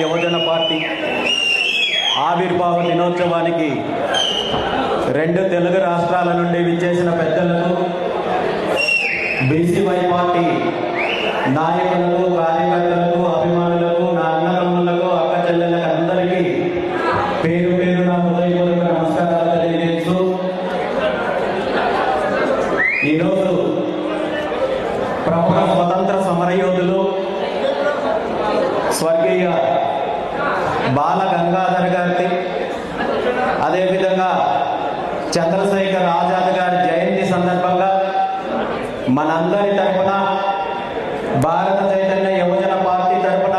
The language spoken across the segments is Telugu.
యువజన పార్టీ ఆవిర్భావ దినోత్సవానికి రెండు తెలుగు రాష్ట్రాల నుండి విచ్చేసిన పెద్దలకు బీసీవై పార్టీ నాయకులకు కార్యకర్తలకు చంద్రశేఖర్ ఆజాద్ గారి జయంతి సందర్భంగా మనందరి తరపున భారత చైతన్య యువజన పార్టీ తరపున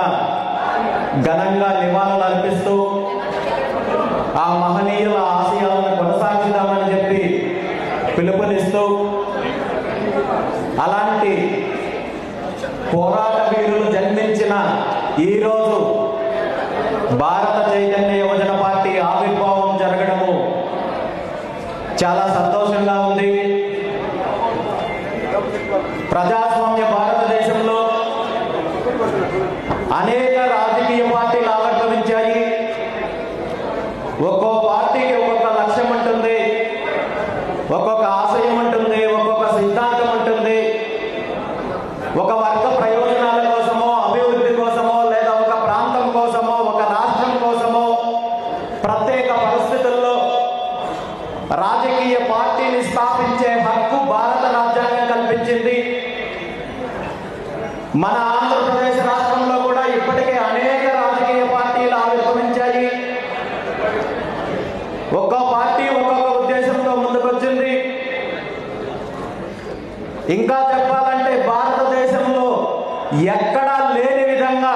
ఘనంగా నివాళులు అర్పిస్తూ ఆ మహనీయుల ఆశయాలను కొనసాగిద్దామని చెప్పి పిలుపునిస్తూ అలాంటి పోరాట వీరులు జన్మించిన ఈరోజు భారత చైతన్య యువజన పార్టీ ఆవిర్భావం జరగడము చాలా సంతోషంగా ఉంది. ప్రజాస్వామ్య భారతదేశంలో అనేక రాజకీయ పార్టీలు ఆవిర్భవించాయి. ఒక్కో పార్టీకి ఒక్కొక్క లక్ష్యం ఉంటుంది ఒక్కొక్క ఆశయం ఉంటుంది ఒక్కొక్క సిద్ధాంతం ఉంటుంది ఒక వర్గ ప్రయోజనాల కోసమో అభివృద్ధి కోసమో లేదా ఒక ప్రాంతం కోసమో ఒక రాష్ట్రం కోసమో ప్రత్యేక పరిస్థితుల్లో రాజకీయ పార్టీని స్థాపించే హక్కు భారత రాజ్యాంగం కల్పించింది మన ఆంధ్రప్రదేశ్ రాష్ట్రంలో కూడా ఇప్పటికే అనేక రాజకీయ పార్టీలు ఆవిర్భవించాయి ఒక్కో పార్టీ ఒక్కొక్క ఉద్దేశంతో ముందుకొచ్చింది ఇంకా చెప్పాలంటే భారతదేశంలో ఎక్కడా లేని విధంగా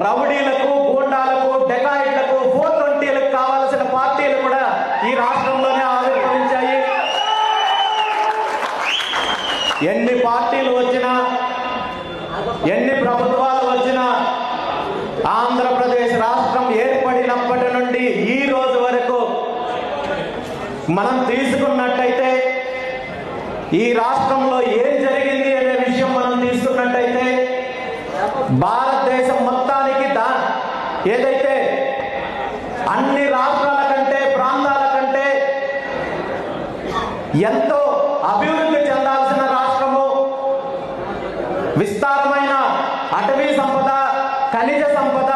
రౌడీలకు గూండాలకు డెకాయిట్లకు ఫోర్ ట్వంటీలకు కావాల్సిన పార్టీలు కూడా ఈ రాష్ట్రంలోనే ఆవిర్భవించాయి. ఎన్ని పార్టీలు వచ్చినా ఎన్ని ప్రభుత్వాలు వచ్చినా ఆంధ్రప్రదేశ్ రాష్ట్రం ఏర్పడినప్పటి నుండి ఈ రోజు వరకు మనం తీసుకున్నట్టయితే ఈ రాష్ట్రం భారతదేశం మొత్తానికి దా ఏదైతే అన్ని రాష్ట్రాల కంటే ప్రాంతాల కంటే ఎంత అభివృద్ధి చెందాల్సిన రాష్ట్రము విస్తారమైన అటవీ సంపద ఖనిజ సంపద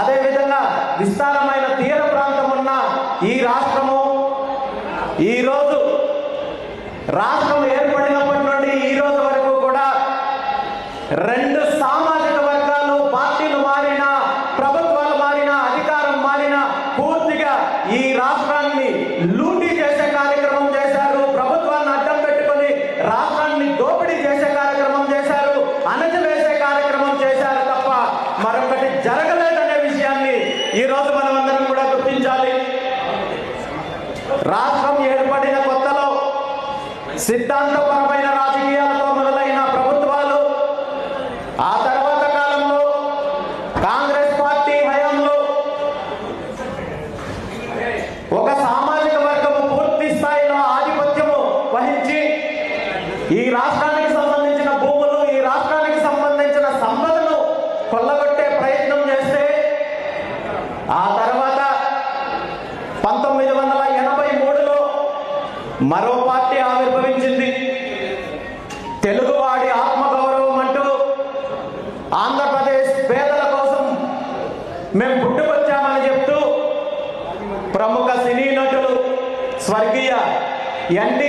అదేవిధంగా విస్తారమైన తీర ప్రాంతం ఉన్న ఈ రాష్ట్రము ఈరోజు రాష్ట్రం ఏర్పడినప్పటి నుండి ఈ రోజు వరకు కూడా రెండు సామాజిక వర్గాలు పార్టీలు మారినా ప్రభుత్వాలు మారినా అధికారం మారినా పూర్తిగా ఈ రాష్ట్రాన్ని లూటీ చేసే కార్యక్రమం చేశారు ప్రభుత్వాన్ని అడ్డం పెట్టుకొని రాష్ట్రాన్ని దోపిడీ చేసే కార్యక్రమం చేశారు అణచివేసే కార్యక్రమం చేశారు తప్ప మరొకటి జరగలేదనే విషయాన్ని ఈ రోజు మనం అందరం కూడా గుర్తించాలి రాష్ట్రం ఏర్పడిన కొత్తలో సిద్ధాంతపరమైన రాజకీయాలతో మొదలైన ప్రభుత్వాలు ఆ తర్వాత కాలంలో కాంగ్రెస్ పార్టీ హయాంలో ఒక సామాజిక వర్గము పూర్తి స్థాయిలో ఆధిపత్యము వహించి ఈ రాష్ట్రానికి సంబంధించిన భూములు ఈ రాష్ట్రానికి సంబంధించిన సంపదను కొల్లగొట్టే ప్రయత్నం చేస్తే ఆ తర్వాత పంతొమ్మిది వందల ఎనభై మూడులో మరో పార్టీ ఆవిర్భవించింది. తెలుగువాడి ఆత్మగౌరవం అంటూ ఆంధ్రప్రదేశ్ పేదల కోసం మేము పుట్టుకొచ్చామని చెప్తూ ప్రముఖ సినీ నటులు స్వర్గీయ ఎన్టీ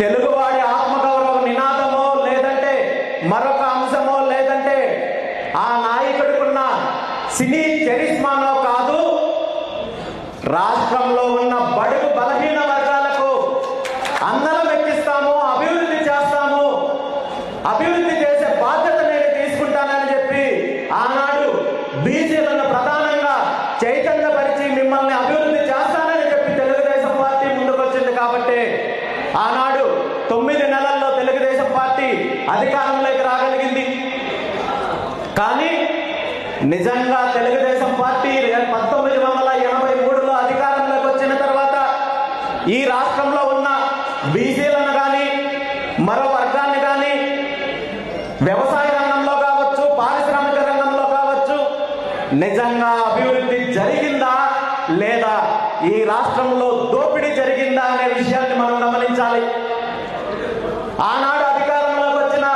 తెలుగువాడి ఆత్మగౌరవ నినాదమో లేదంటే మరొక అంశమో లేదంటే ఆ నాయకుడికున్న సినీ చరిస్మానో కాదు రాష్ట్రంలో ఉన్న బడుగు బలహీన వర్గాలకు అందరం ఎక్కిస్తాము అభివృద్ధి చేస్తాము అభివృద్ధి చేసే బాధ్యత నేను తీసుకుంటానని చెప్పి ఆనాడు బీసీలను ప్రధానంగా చైతన్యపరిచి మిమ్మల్ని అభివృద్ధి చేస్తానని చెప్పి తెలుగుదేశం పార్టీ ముందుకొచ్చింది కాబట్టి ఆనాడు తొమ్మిది నెలల్లో తెలుగుదేశం పార్టీ అధికారంలోకి రాగలిగింది కానీ నిజంగా తెలుగుదేశం పార్టీ పంతొమ్మిది వందల ఎనభై మూడులో అధికారంలోకి వచ్చిన తర్వాత ఈ రాష్ట్రంలో ఉన్న బీసీలను కానీ మరో వర్గాన్ని కానీ వ్యవసాయ రంగంలో కావచ్చు పారిశ్రామిక రంగంలో కావచ్చు నిజంగా అభివృద్ధి జరిగిందా లేదా ఈ రాష్ట్ర దోపిడీ జరిగిందా అనే విషయాన్ని మనం గమనించాలి ఆనాడు అధికారంలోకి వచ్చిన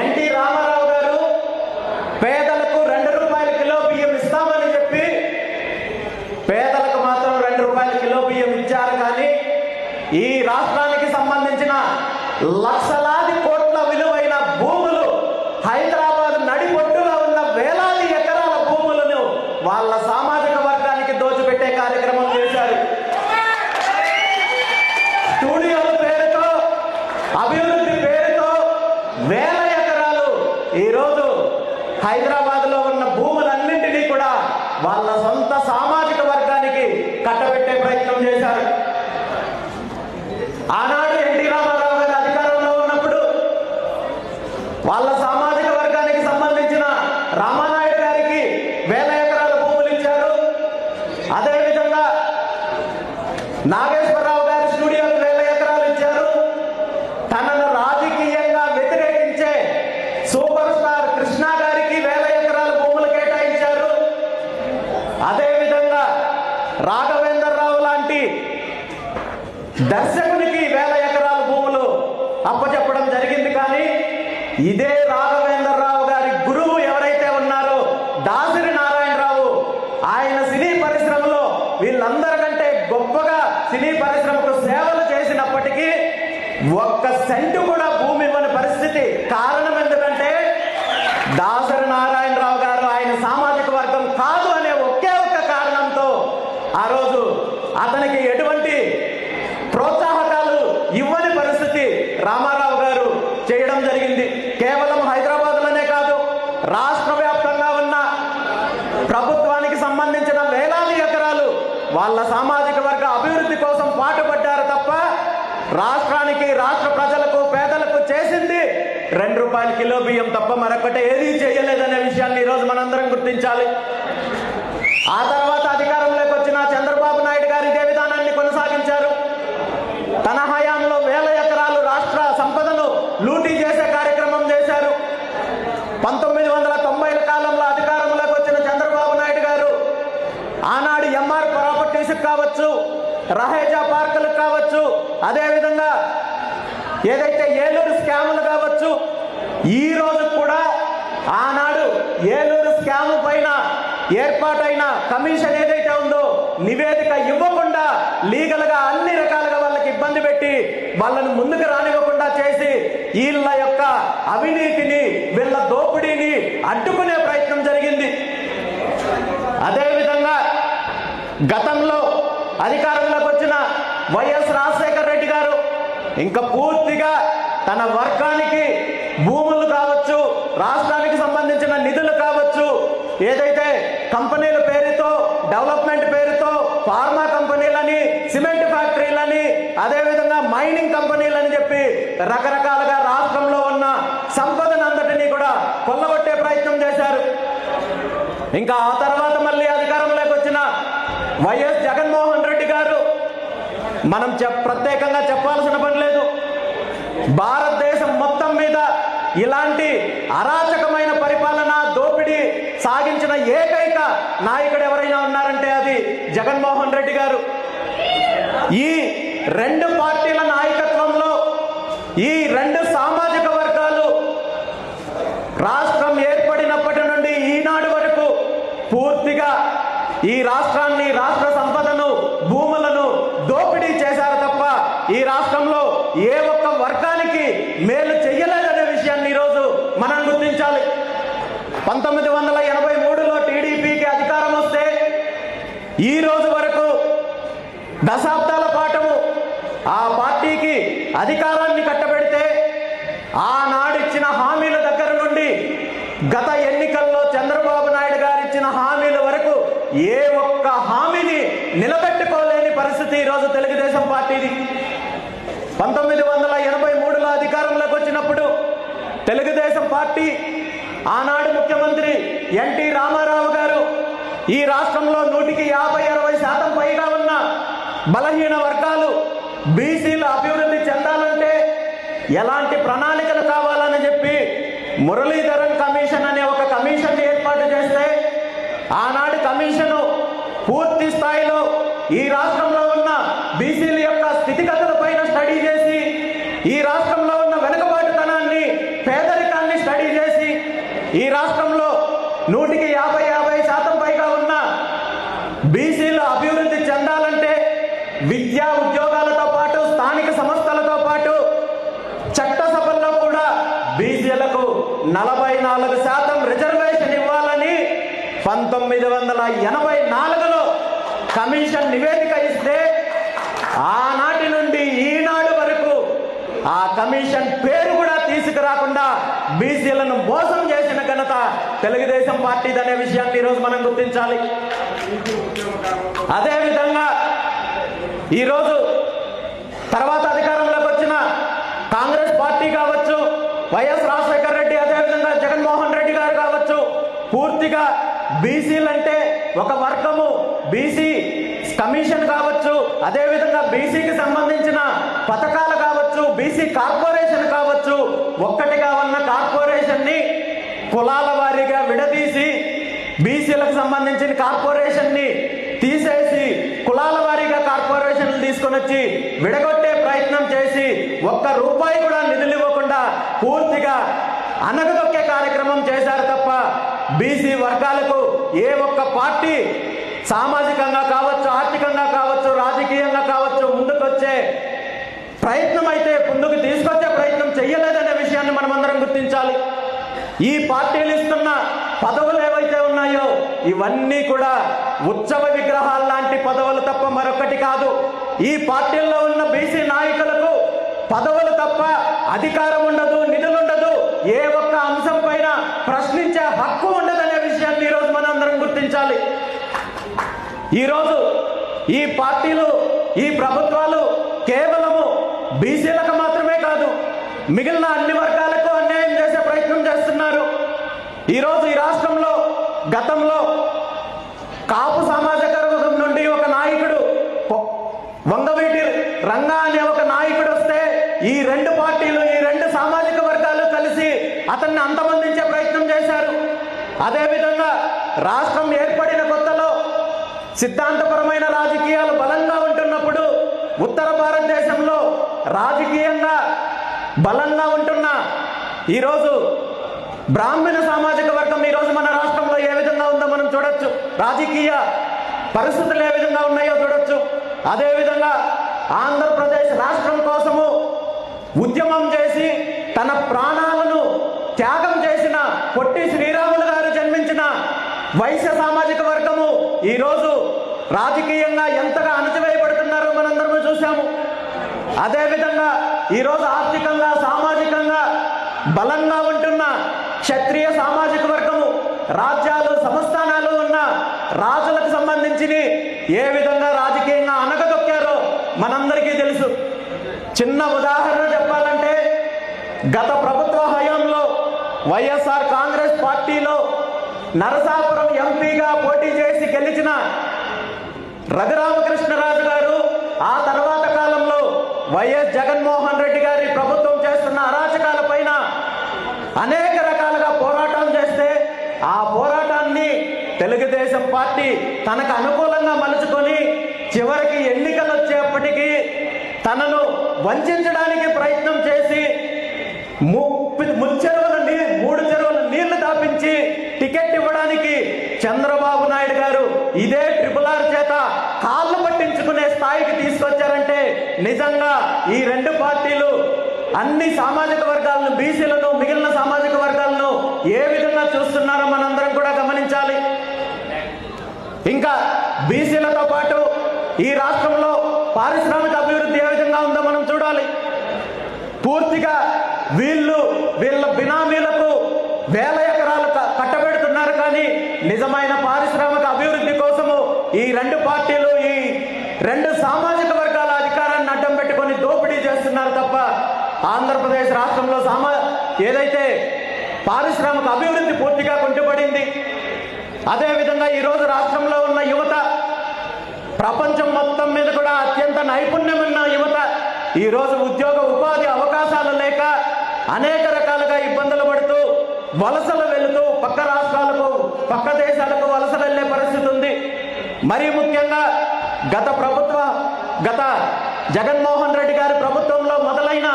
ఎన్టీ రామారావు గారు పేదలకు రెండు రూపాయల కిలో బియ్యం ఇస్తామని చెప్పి పేదలకు మాత్రం రెండు రూపాయల కిలో బియ్యం ఇచ్చారు కానీ ఈ రాష్ట్రానికి సంబంధించిన లక్షలాది కోట్ల విలువైన భూములు హైదరాబాద్ నడిబొట్టులో ఉన్న వేలాది ఎకరాల భూములను వాళ్ళ సామాజిక వర్గానికి దోచిపెట్టే కార్యక్రమం చేశారు స్టూడియోల పేరుతో అభివృద్ధి పేరుతో వేల ఎకరాలు ఈరోజు హైదరాబాద్లో ఉన్న భూములన్నింటినీ కూడా వాళ్ళ సొంత సామాజిక వర్గానికి కట్టబెట్టే ప్రయత్నం చేశారు ఆనాడు ఎన్టీ రామారావు గారు అధికారంలో ఉన్నప్పుడు వాళ్ళ సామాజిక వర్గానికి సంబంధించిన రామానాయుడు గారికి వేల ఎకరాల భూములు ఇచ్చారు అదేవిధంగా నాగేశ్వరరావు గారి స్టూడియోకి వేల ఎకరాలు ఇచ్చారు తనను రాజకీయంగా వ్యతిరేకించే సూపర్ స్టార్ కృష్ణ గారికి వేల ఎకరాల భూములు కేటాయించారు అదేవిధంగా రాఘవేంద్రరావు లాంటి దర్శకునికి వేల ఎకరాల భూములు అప్పచెప్పడం జరిగింది కానీ ఇదే రాఘవేంద్రరావు గారి గురువు ఎవరైతే ఉన్నారో దాసరి నారాయణరావు ఆయన సినీ పరిశ్రమలో వీళ్ళందరికంటే గొప్పగా సినీ పరిశ్రమకు సేవలు చేసినప్పటికీ ఒక్క సెంటు కూడా భూమి ఇవ్వని పరిస్థితి కారణం ఎందుకంటే దాసరి నారాయణరావు గారు ఆయన సామాజిక వర్గం కాదు అనే ఒకే ఒక్క కారణంతో ఆ రోజు అతనికి ఎటువంటి ప్రోత్సాహకాలు ఇవ్వని పరిస్థితి రామారావు గారు చేయడం జరిగింది కేవలం హైదరాబాద్లోనే కాదు రాష్ట్ర వ్యాప్తంగా ఉన్న ప్రభుత్వానికి సంబంధించిన వేలాది ఎకరాలు వాళ్ళ సామాజిక వర్గ అభివృద్ధి కోసం పాటుపడ్డారు తప్ప రాష్ట్రానికి రాష్ట్ర ప్రజలకు పేదలకు చేసింది రెండు రూపాయల కిలో బియ్యం తప్ప మరొకటి ఏదీ చేయలేదనే విషయాన్ని ఈరోజు మనందరం గుర్తించాలి. ఆ తర్వాత అధికారంలోకి వచ్చిన చంద్రబాబు నాయుడు గారు ఇదే విధానాన్ని కొనసాగించారు. తన హయాంలో వేల ఎకరాలు రాష్ట్ర సంపదను లూటీ చేసే కార్యక్రమం చేశారు. పంతొమ్మిది వందల తొంభైల కాలంలో అధికారంలోకి వచ్చిన చంద్రబాబు నాయుడు గారు ఆనాడు ఎంఆర్ ప్రాపర్టీస్ కావచ్చు రహేజా పార్కులకు కావచ్చు అదేవిధంగా ఏదైతే ఏలూరు స్కాములు కావచ్చు ఈ రోజు కూడా ఆనాడు ఏలూరు స్కామ్ పైన ఏర్పాటైన కమిషన్ ఏదైతే ఉందో నివేదిక ఇవ్వకుండా లీగల్గా అన్ని రకాలుగా వాళ్ళకి ఇబ్బంది పెట్టి వాళ్ళను ముందుకు రానివ్వకుండా చేసి వీళ్ళ యొక్క అవినీతిని వీళ్ళ దోపిడీని అడ్డుకునే ప్రయత్నం జరిగింది. అదేవిధంగా గతంలో అధికారంలోకి వచ్చిన వైఎస్ రాజశేఖర రెడ్డి గారు ఇంకా పూర్తిగా తన వర్గానికి భూములు రాష్ట్రానికి సంబంధించిన నిధులు కావచ్చు. ఏదైతే కంపెనీల పేరుతో డెవలప్మెంట్ పేరుతో ఫార్మా కంపెనీలని సిమెంట్ ఫ్యాక్టరీలని అదేవిధంగా మైనింగ్ కంపెనీలని చెప్పి రకరకాలుగా రాష్ట్రంలో ఉన్న సంపదను అంతటినీ కూడా కొల్లగొట్టే ప్రయత్నం చేశారు. ఇంకా ఆ తర్వాత మళ్ళీ అధికారంలోకి వచ్చిన వైఎస్ జగన్మోహన్ రెడ్డి గారు మనం చెప్ ప్రత్యేకంగా చెప్పాల్సిన పని లేదు. భారతదేశం మొత్తం ఇలాంటి అరాచకమైన పరిపాలన దోపిడీ సాగించిన ఏకైక నాయకుడు ఎవరైనా ఉన్నారంటే అది జగన్మోహన్ రెడ్డి గారు. ఈ రెండు పార్టీల నాయకత్వంలో ఈ రెండు సామాజిక వర్గాలు రాష్ట్రం ఏర్పడినప్పటి నుండి ఈనాడు వరకు పూర్తిగా ఈ రాష్ట్రాన్ని రాష్ట్ర సంపదను భూములను దోపిడీ చేశారు తప్ప ఈ రాష్ట్రంలో ఏ ఒక్క వర్గానికి మేలు చెయ్యలేదనే విషయాన్ని ఈరోజు మనం గుర్తించాలి పంతొమ్మిది వందల ఎనభై మూడులో టీడీపీకి అధికారం వస్తే ఈ రోజు వరకు దశాబ్దాల పాటు ఆ పార్టీకి అధికారాన్ని కట్టబెడితే ఆనాడు ఇచ్చిన హామీల దగ్గర నుండి గత ఎన్నికల్లో చంద్రబాబు నాయుడు గారు ఇచ్చిన హామీల వరకు ఏ ఒక్క హామీని నిలబెట్టుకోలేని పరిస్థితి ఈరోజు తెలుగుదేశం పార్టీది. పంతొమ్మిది వందల ఎనభై మూడులో అధికారంలోకి వచ్చినప్పుడు తెలుగుదేశం పార్టీ ఆనాడు ముఖ్యమంత్రి ఎన్టీ రామారావు గారు ఈ రాష్ట్రంలో నూటికి యాభై అరవై శాతం పైగా ఉన్న బలహీన వర్గాలు బీసీలు అభివృద్ధి చెందాలంటే ఎలాంటి ప్రణాళికలు కావాలని చెప్పి మురళీధరన్ కమిషన్ అనే ఒక కమిషన్ ఏర్పాటు చేస్తే ఆనాడు కమిషను పూర్తి స్థాయిలో ఈ రాష్ట్రంలో ఉన్న బీసీల యొక్క స్థితిగతుల పైన స్టడీ చేసి ఈ రాష్ట్ర ఉన్న వెనుకబాటుతనాన్ని పేదరికాన్ని స్టడీ చేసి ఈ రాష్ట్రంలో నూటికి యాభై యాభై శాతం పైగా ఉన్న బీసీలు అభివృద్ధి చెందాలంటే విద్యా ఉద్యోగాలతో పాటు స్థానిక సంస్థలతో పాటు చట్టసభల్లో కూడా బీసీలకు నలభై నాలుగు శాతం రిజర్వేషన్ ఇవ్వాలని పంతొమ్మిది వందల ఎనభై నాలుగులో కమిషన్ నివేదిక ఇస్తే ఆనాటి నుండి ఈనాడు వరకు ఆ కమిషన్ పేరు కూడా తీసుకురాకుండా బీసీలను మోసం చేసిన ఘనత తెలుగుదేశం పార్టీది అనే విషయాన్ని ఈరోజు మనం గుర్తించాలి. అదేవిధంగా ఈరోజు తర్వాత అధికారంలోకి వచ్చిన కాంగ్రెస్ పార్టీ కావచ్చు వైఎస్ రాజశేఖర రెడ్డి అదేవిధంగా జగన్మోహన్ రెడ్డి గారు కావచ్చు పూర్తిగా బీసీలంటే ఒక వర్గము. బీసీ కమిషన్ కావచ్చు అదేవిధంగా బీసీకి సంబంధించిన పథకాలు కావచ్చు బీసీ కార్పొరేషన్ కావచ్చు ఒక్కటిగా ఉన్న కార్పొరేషన్ని కులాల వారీగా విడదీసి బీసీలకు సంబంధించిన కార్పొరేషన్ని తీసేసి కులాల తీసుకొని వచ్చి విడగొట్టే ప్రయత్నం చేసి ఒక్క రూపాయి కూడా నిధులు ఇవ్వకుండా పూర్తిగా అనగదొక్కే కార్యక్రమం చేశారు తప్ప బీసీ వర్గాలకు ఏ ఒక్క పార్టీ సామాజికంగా కావచ్చు ఆర్థికంగా కావచ్చు రాజకీయంగా కావచ్చు ముందుకొచ్చే ప్రయత్నం అయితే ముందుకు తీసుకొచ్చే ప్రయత్నం చేయలేదనే విషయాన్ని మనం అందరం గుర్తించాలి. ఈ పార్టీలు ఇస్తున్న పదవులు ఇవన్నీ కూడా ఉత్సవ విగ్రహాల లాంటి పదవులు తప్ప మరొకటి కాదు. ఈ పార్టీల్లో ఉన్న బీసీ నాయకులకు పదవులు తప్ప అధికారం ఉండదు నిధులుండదు ఏ ఒక్క అంశం పైన ప్రశ్నించే హక్కు ఉండదనే విషయాన్ని ఈరోజు మనందరం అందరం గుర్తించాలి. ఈరోజు ఈ పార్టీలు ఈ ప్రభుత్వాలు కేవలము బీసీలకు మాత్రమే కాదు మిగిలిన అన్ని వర్గాలకు అన్యాయం చేసే ప్రయత్నం చేస్తున్నారు. ఈరోజు ఈ రాష్ట్రంలో గతంలో కాపు సామాజిక వర్గం నుండి ఒక నాయకుడు పొ- వంగవీటి రంగా అనే ఒక నాయకుడు వస్తే ఈ రెండు పార్టీలు ఈ రెండు సామాజిక వర్గాలు కలిసి అతన్ని అంతమొందించే ప్రయత్నం చేశారు. అదేవిధంగా రాష్ట్రం ఏర్పడిన కొత్తలో సిద్ధాంతపరమైన రాజకీయాలు బలంగా ఉంటున్నప్పుడు ఉత్తర భారతదేశంలో రాజకీయంగా బలంగా ఉంటున్న ఈరోజు బ్రాహ్మణ సామాజిక వర్గం ఈరోజు మన రాష్ట్రంలో ఏ విధంగా ఉందో మనం చూడొచ్చు. రాజకీయ పరిస్థితులు ఏ విధంగా ఉన్నాయో చూడొచ్చు. అదేవిధంగా ఆంధ్రప్రదేశ్ రాష్ట్రం కోసము ఉద్యమం చేసి తన ప్రాణ త్యాగం చేసిన పొట్టి శ్రీరాములు గారు జన్మించిన వైశ్య సామాజిక వర్గము ఈరోజు రాజకీయంగా ఎంతగా అణచివేయబడుతున్నారో మనందరము చూసాము అదేవిధంగా ఈరోజు ఆర్థికంగా సామాజికంగా బలంగా ఉంటున్న క్షత్రియ సామాజిక వర్గము రాజ్యాలు సంస్థానాలు ఉన్న రాజులకు సంబంధించి ఏ విధంగా రాజకీయంగా అనగదొక్కారో మనందరికీ తెలుసు. చిన్న ఉదాహరణ చెప్పాలంటే గత ప్రభుత్వ వైఎస్ఆర్ కాంగ్రెస్ పార్టీలో నరసాపురం ఎంపీగా పోటీ చేసి గెలిచిన రఘురామకృష్ణరాజు గారు ఆ తర్వాత కాలంలో వైఎస్ జగన్మోహన్ రెడ్డి గారి ప్రభుత్వం చేస్తున్న అరాచకాల పైన అనేక రకాలుగా పోరాటం చేస్తే ఆ పోరాటాన్ని తెలుగుదేశం పార్టీ తనకు అనుకూలంగా మలుచుకొని చివరికి ఎన్నికలు వచ్చేప్పటికీ తనను వంచడానికి ప్రయత్నం నిజంగా ఈ రెండు పార్టీలు అన్ని సామాజిక వర్గాలను బీసీలను మిగిలిన సామాజిక వర్గాలను ఏ విధంగా చూస్తున్నారో మనందరం కూడా గమనించాలి. ఇంకా బీసీలతో పాటు ఈ రాష్ట్రంలో పారిశ్రామిక అభివృద్ధి ఏ విధంగా ఉందో మనం చూడాలి. పూర్తిగా వీళ్ళు వీళ్ళ బినామీలకు వేల ఎకరాలు కట్టబెడుతున్నారు కానీ నిజమైన పారిశ్రామిక అభివృద్ధి కోసము ఈ రెండు పార్టీలు ఈ రెండు సామాజిక వర్గాల అధికారాన్ని అడ్డం పెట్టుకొని దోపిడీ చేస్తున్నారు తప్ప ఆంధ్రప్రదేశ్ రాష్ట్రంలో సామా ఏదైతే పారిశ్రామిక అభివృద్ధి పూర్తిగా కుంటుపడింది అదేవిధంగా ఈరోజు రాష్ట్రంలో ఉన్న యువత ప్రపంచం మొత్తం మీద కూడా అత్యంత నైపుణ్యం ఉన్న యువత ఈరోజు ఉద్యోగ ఉపాధి అవకాశాలు లేక అనేక రకాలుగా ఇబ్బందులు పడుతూ వలసలు వెళుతూ పక్క రాష్ట్రాలకు పక్క దేశాలకు వలస వెళ్ళే పరిస్థితి ఉంది. మరీ ముఖ్యంగా గత ప్రభుత్వ గత జగన్మోహన్ రెడ్డి గారి ప్రభుత్వంలో మొదలైన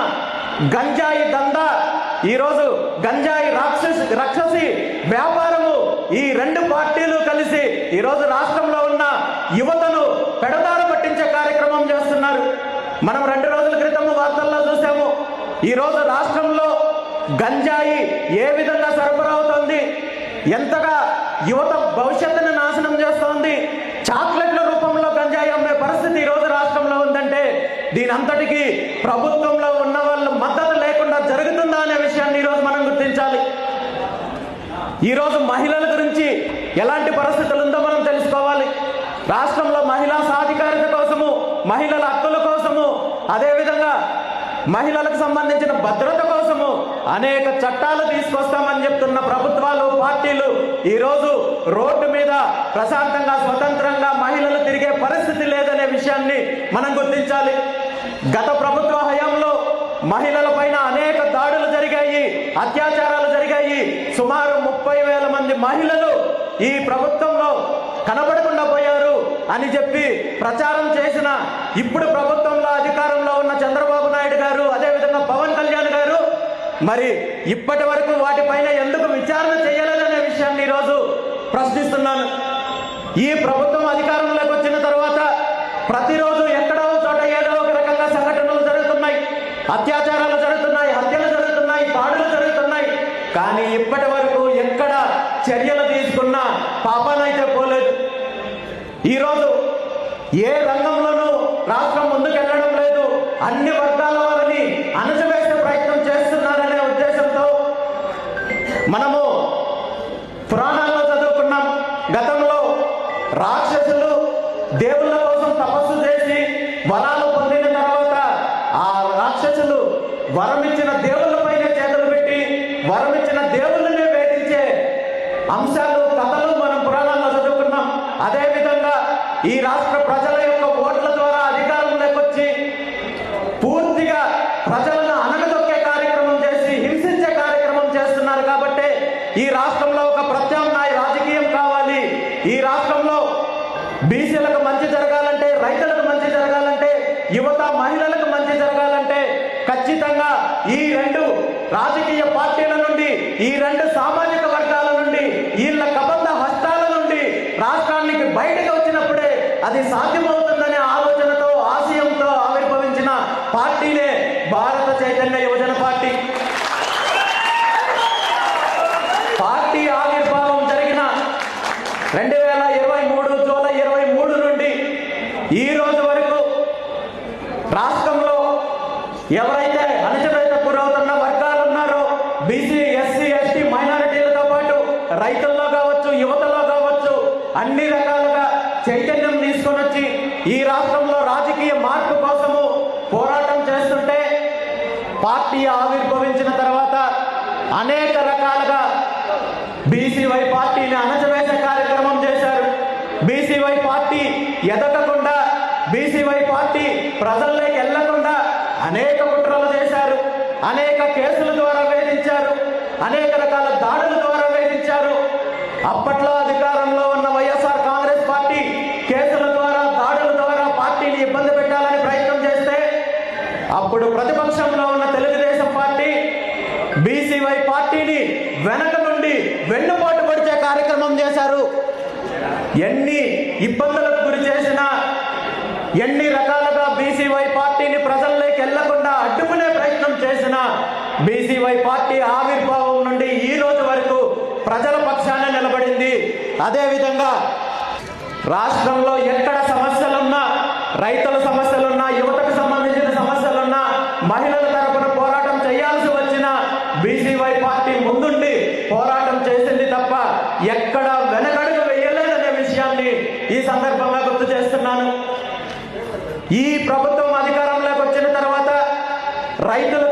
గంజాయి దందా. ఈరోజు గంజాయి రాక్షసి రాక్షసి వ్యాపారము ఈ రెండు పార్టీలు కలిసి ఈరోజు రాష్ట్రంలో ఉన్న యువతను పెడదారు పట్టించే కార్యక్రమం చేస్తున్నారు. మనం రెండు రోజుల క్రితం వార్తల్లో చూసాము ఈరోజు రాష్ట్రంలో గంజాయి ఏ విధంగా సరఫరా అవుతోంది ఎంతగా యువత భవిష్యత్తును నాశనం చేస్తోంది చాక్లెట్ల రూపంలో గంజాయి అమ్మే పరిస్థితి ఈ రోజు రాష్ట్రంలో ఉందంటే దీని అంతటికి ప్రభుత్వంలో ఉన్న వాళ్ళ మద్దతు లేకుండా జరుగుతుందా అనే విషయాన్ని ఈరోజు మనం గుర్తించాలి ఈరోజు మహిళల గురించి ఎలాంటి పరిస్థితులు ఉందో మనం తెలుసుకోవాలి. రాష్ట్రంలో మహిళా సాధికారత కోసము మహిళల హక్కుల కోసము అదేవిధంగా మహిళలకు సంబంధించిన భద్రత కోసము అనేక చట్టాలు తీసుకొస్తామని చెప్తున్న ప్రభుత్వాలు పార్టీలు ఈరోజు రోడ్డు మీద ప్రశాంతంగా స్వతంత్రంగా మహిళలు తిరిగే పరిస్థితి లేదనే విషయాన్ని మనం గుర్తించాలి. గత ప్రభుత్వ హయాంలో మహిళల పైన అనేక దాడులు అత్యాచారాలు జరిగాయి. సుమారు ముప్పై వేల మంది మహిళలు ఈ ప్రభుత్వంలో కనబడకుండా పోయారు అని చెప్పి ప్రచారం చేసిన ఇప్పుడు ప్రభుత్వంలో అధికారంలో ఉన్న చంద్రబాబు నాయుడు గారు అదేవిధంగా పవన్ కళ్యాణ్ గారు మరి ఇప్పటి వరకు వాటిపైన ఎందుకు విచారణ చేయలేదనే విషయాన్ని ఈరోజు ప్రశ్నిస్తున్నాను. ఈ ప్రభుత్వం అధికారంలోకి వచ్చిన తర్వాత ప్రతిరోజు ఎక్కడో చోట ఏదో ఒక రకంగా సంఘటనలు జరుగుతున్నాయి. అత్యాచారాలు జరుగుతున్నాయి హత్యలు జరుగుతున్నాయి పాడులు కానీ ఇప్పటి వరకు ఎక్కడ చర్యలు తీసుకున్న పాపనైతే పోలేదు. ఈరోజు ఏ రంగంలోనూ రాష్ట్రం ముందుకెళ్ళడం లేదు. అన్ని వర్గాల వారిని అణచివేసే ప్రయత్నం చేస్తున్నారనే ఉద్దేశంతో మనము పురాణాల్లో చదువుకున్నాం. గతంలో రాక్షసులు దేవుళ్ళ కోసం తపస్సు చేసి వరాలు పొందిన తర్వాత ఆ రాక్షసులు వరమిచ్చిన దేవుళ్ళపైనే చేతులు పెట్టి వరమిచ్చిన దేవుళ్ళనే వేధించే అంశాలు కథలు మనం పురాణాల్లో చదువుకున్నాం అదే విధంగా ఈ రాష్ట్ర ప్రజల యొక్క ఓట్ల ద్వారా అధికారంలోకి వచ్చి పూర్తిగా ప్రజలను అనగదొక్కే కార్యక్రమం చేసి హింసించే కార్యక్రమం చేస్తున్నారు కాబట్టి ఈ రాష్ట్రంలో ఒక ప్రత్యామ్నాయ రాజకీయం కావాలి. ఈ రాష్ట్రంలో బీసీలకు మంచి జరగాలంటే రైతులకు మంచి జరగాలంటే యువత మహిళలకు మంచి జరగాలంటే ఖచ్చితంగా ఈ రెండు రాజకీయ పార్టీల నుండి ఈ రెండు సామాజిక వర్గాల నుండి వీళ్ళ కబంధ హస్తాల నుండి రాష్ట్రానికి బయటకు వచ్చినప్పుడే అది సాధ్యమవుతుందనే ఆలోచనతో ఆశయంతో ఆవిర్భవించిన పార్టీనే భారత చైతన్య యువజన పార్టీ. పార్టీ ఆవిర్భావం జరిగిన రెండు వేల ఇరవై మూడు జూలై ఇరవై మూడు నుండి ఈ రోజు వరకు రాష్ట్రంలో ఎవరైనా పార్టీ ఆవిర్భవించిన తర్వాత అనేక రకాలుగా బీసీవై పార్టీని అణచివేసే కార్యక్రమం చేశారు. బీసీవై పార్టీ ఎదగకుండా బీసీవై పార్టీ ప్రజల్లోకి వెళ్ళకుండా అనేక కుట్రలు చేశారు. అనేక కేసుల ద్వారా వేధించారు. అనేక రకాల దాడుల ద్వారా వేధించారు. అప్పట్లో అధికారంలో ఉన్న వైఎస్ఆర్ కాంగ్రెస్ పార్టీ కేసుల ద్వారా దాడుల ద్వారా పార్టీని ఇబ్బంది పెట్టాలని ప్రయత్నం చేస్తే అప్పుడు ప్రతిపక్షంలో ఉన్న తెలుగు బీసీవై పార్టీని వెనక నుండి వెన్నుపోటు పొడిచే కార్యక్రమం చేశారు. ఎన్ని ఇబ్బందులకు గురి చేసినా ఎన్ని రకాలుగా బీసీవై పార్టీని ప్రజల్లోకి వెళ్ళకుండా అడ్డుకునే ప్రయత్నం చేసిన బీసీవై పార్టీ ఆవిర్భావం నుండి ఈ రోజు వరకు ప్రజల పక్షాన నిలబడింది. అదేవిధంగా రాష్ట్రంలో ఎక్కడ సమస్యలున్నా రైతుల సమస్యలున్నా యువతకు సంబంధించిన సమస్యలున్నా మహిళలకు తరపున పోరాటం చేయాల్సి వచ్చిన బీసీవై పార్టీ ముందుండి పోరాటం చేసింది తప్ప ఎక్కడ వెనకడుగు వేయలేదనే విషయాన్ని ఈ సందర్భంగా గుర్తు చేస్తున్నాను. ఈ ప్రభుత్వం అధికారంలోకి వచ్చిన తర్వాత రైతుల